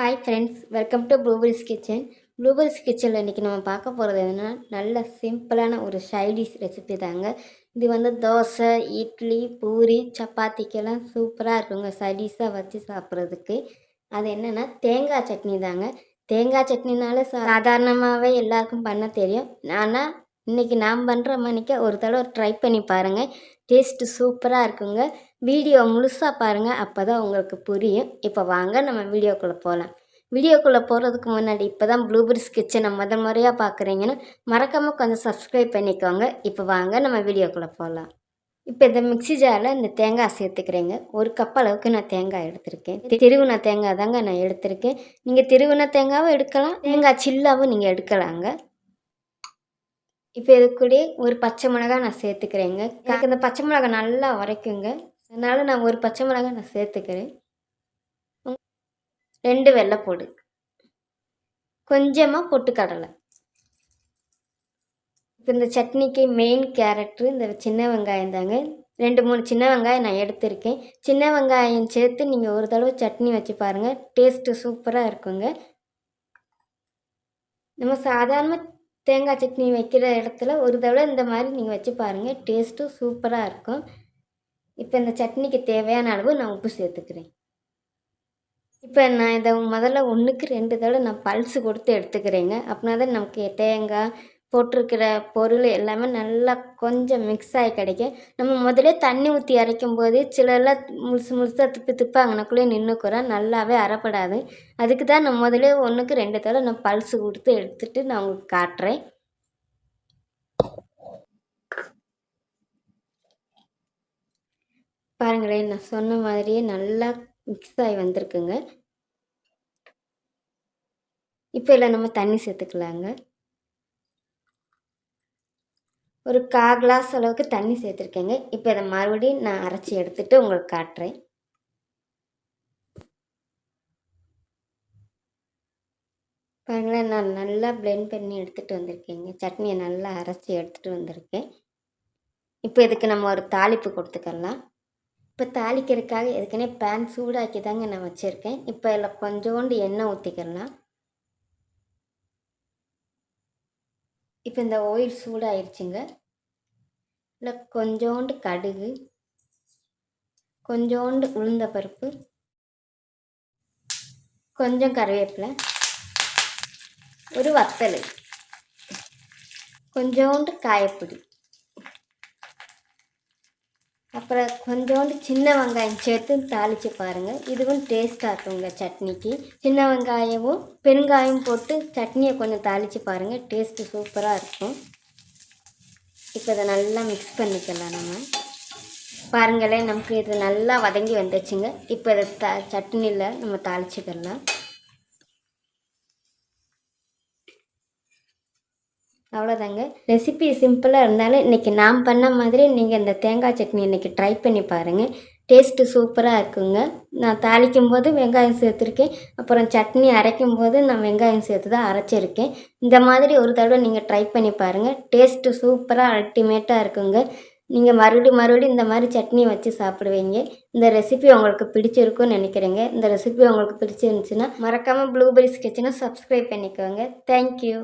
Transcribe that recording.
Hi friends welcome to blueberries kitchen blueberries கிச்சனில் இன்றைக்கி நம்ம பார்க்க போகிறது என்னென்னா நல்ல சிம்பிளான ஒரு சைடிஷ் ரெசிபி தாங்க. இது வந்து தோசை இட்லி பூரி சப்பாத்திக்கெல்லாம் சூப்பராக இருக்குங்க. சைடிஷாக வச்சு சாப்பிட்றதுக்கு. அது என்னென்னா தேங்காய் சட்னி தாங்க. தேங்காய் சட்னினால சாதாரணமாகவே எல்லாருக்கும் பண்ண தெரியும். ஆனால் இன்றைக்கி நான் பண்ணுற மணிக்கு ஒரு தடவை ட்ரை பண்ணி பாருங்கள் டேஸ்ட்டு சூப்பராக இருக்குங்க. வீடியோ முழுசாக பாருங்கள் அப்போ தான் உங்களுக்கு புரியும். இப்போ வாங்க நம்ம வீடியோக்குள்ளே போகலாம் வீடியோக்குள்ளே போகிறதுக்கு முன்னாடி இப்போ தான் ப்ளூபெரிஸ் கிச்சனை முதல் முறையாக பார்க்குறீங்கன்னா மறக்காமல் கொஞ்சம் சப்ஸ்கிரைப் பண்ணிக்கோங்க. இப்போ வாங்க நம்ம வீடியோக்குள்ளே போகலாம் இப்போ இந்த மிக்ஸி ஜாரில் இந்த தேங்காய் சேர்த்துக்கிறேங்க. ஒரு கப் அளவுக்கு நான் தேங்காய் எடுத்திருக்கேன். திருவுண தேங்காய் தாங்க நான் எடுத்திருக்கேன். நீங்கள் திருவுண தேங்காவும் எடுக்கலாம். தேங்காய் சில்லாவும் நீங்கள் எடுக்கலாங்க. இப்போ இது கூட ஒரு பச்சை மிளகாய் நான் சேர்த்துக்கிறேங்க. எனக்கு இந்த பச்சை மிளகாய் நல்லா உரைக்குங்க அதனால் நான் ஒரு பச்சை மிளகாய் நான் சேர்த்துக்கிறேன். ரெண்டு வெள்ளைப்பூடு கொஞ்சமாக பொட்டுக்கடலை இப்போ இந்த சட்னிக்கு மெயின் கேரக்டரு இந்த சின்ன வெங்காயம் தாங்க. ரெண்டு மூணு சின்ன வெங்காயம் நான் எடுத்திருக்கேன். சின்ன வெங்காயம் சேர்த்து நீங்கள் ஒரு தடவை சட்னி வச்சு பாருங்கள் டேஸ்ட்டு சூப்பராக இருக்குங்க. நம்ம சாதாரணமாக தேங்காய் சட்னி வைக்கிற இடத்துல ஒரு தடவை இந்த மாதிரி நீங்கள் வச்சு பாருங்கள் டேஸ்ட்டும் சூப்பராக இருக்கும். இப்போ இந்த சட்னிக்கு தேவையான அளவு நான் உப்பு சேர்த்துக்கிறேன். இப்போ நான் இதை முதல்ல ஒன்றுக்கு ரெண்டு தடவை நான் பல்ஸ் கொடுத்து எடுத்துக்கிறேங்க. அப்படின்னா தான் நமக்கு தேங்காய் போட்டிருக்கிற பொருள் எல்லாமே நல்லா கொஞ்சம் மிக்ஸ் ஆகி கிடைக்கும் நம்ம முதலே தண்ணி ஊற்றி அரைக்கும் போது சிலர்லாம் முழுசு முழுசாக திப்பு திப்பு அங்கனக்குள்ளே நின்றுக்குறோம் நல்லாவே அறப்படாது. அதுக்கு தான் நான் முதலே ஒன்றுக்கு ரெண்டு தடவை நான் பல்ஸு கொடுத்து எடுத்துகிட்டு நான் உங்களுக்கு காட்டுறேன். பாருங்களேன் நான் சொன்ன மாதிரியே நல்லா மிக்ஸ் ஆகி வந்திருக்குங்க. இப்போ இல்லை நம்ம தண்ணி சேர்த்துக்கலாங்க. ஒரு கா கிளாஸ் அளவுக்கு தண்ணி சேர்த்துருக்கேங்க. இப்போ இதை மறுபடியும் நான் அரைச்சி எடுத்துகிட்டு உங்களுக்கு காட்டுறேன். பாருங்களேன் நான் நல்லா பிளெண்ட் பண்ணி எடுத்துகிட்டு வந்திருக்கேங்க. சட்னியை நல்லா அரைச்சி எடுத்துகிட்டு வந்திருக்கேன். இப்போ இதுக்கு நம்ம ஒரு தாளிப்பு கொடுத்துக்கலாம். இப்போ தாளிக்கிறதுக்காக எதுக்குன்னே பேன் சூடாக்கி தாங்க நான் வச்சுருக்கேன். இப்போ இதில் கொஞ்சோண்டு எண்ணெய் ஊற்றிக்கலாம் இப்போ இந்த ஆயில் சூடாயிருச்சுங்க. இல்லை கொஞ்சோண்டு கடுகு கொஞ்சோண்டு உளுந்த பருப்பு கொஞ்சம் கருவேப்பிலை ஒரு வத்தல் கொஞ்சோண்டு காயப்பொடி. அப்புறம் கொஞ்சோண்டு சின்ன வெங்காயம் சேர்த்து தாளித்து பாருங்கள் இதுவும் டேஸ்ட்டாக இருக்குங்க சட்னிக்கு. சின்ன வெங்காயமும் பெருங்காயம் போட்டு சட்னியை கொஞ்சம் தாளித்து பாருங்கள் டேஸ்ட்டு சூப்பராக இருக்கும். இப்போ இதை நல்லா மிக்ஸ் பண்ணிக்கலாம் நம்ம. பாருங்களேன் நமக்கு இது நல்லா வதங்கி வந்துச்சுங்க. இப்போ இதை த சட்னியில் நம்ம தாளிச்சிக்கலாம். அவ்வளோதாங்க ரெசிபி சிம்பிளாக இருந்தாலும் இன்றைக்கி நான் பண்ண மாதிரி நீங்கள் இந்த தேங்காய் சட்னி இன்றைக்கி ட்ரை பண்ணி பாருங்கள் டேஸ்ட்டு சூப்பராக இருக்குங்க. நான் தாளிக்கும் போது வெங்காயம் சேர்த்துருக்கேன். அப்புறம் சட்னி அரைக்கும் போது நான் வெங்காயம் சேர்த்து தான் அரைச்சிருக்கேன். இந்த மாதிரி ஒரு தடவை நீங்கள் ட்ரை பண்ணி பாருங்கள் டேஸ்ட்டு சூப்பராக அல்டிமேட்டாக இருக்குங்க. நீங்கள் மறுபடியும் மறுபடியும் இந்த மாதிரி சட்னி வச்சு சாப்பிடுவீங்க. இந்த ரெசிபி உங்களுக்கு பிடிச்சிருக்கும்னு நினைக்கிறேங்க. இந்த ரெசிபி உங்களுக்கு பிடிச்சிருந்துச்சுன்னா மறக்காமல் ப்ளூபெரிஸ் கிச்சனை சப்ஸ்கிரைப் பண்ணிக்கோங்க. தேங்க்யூ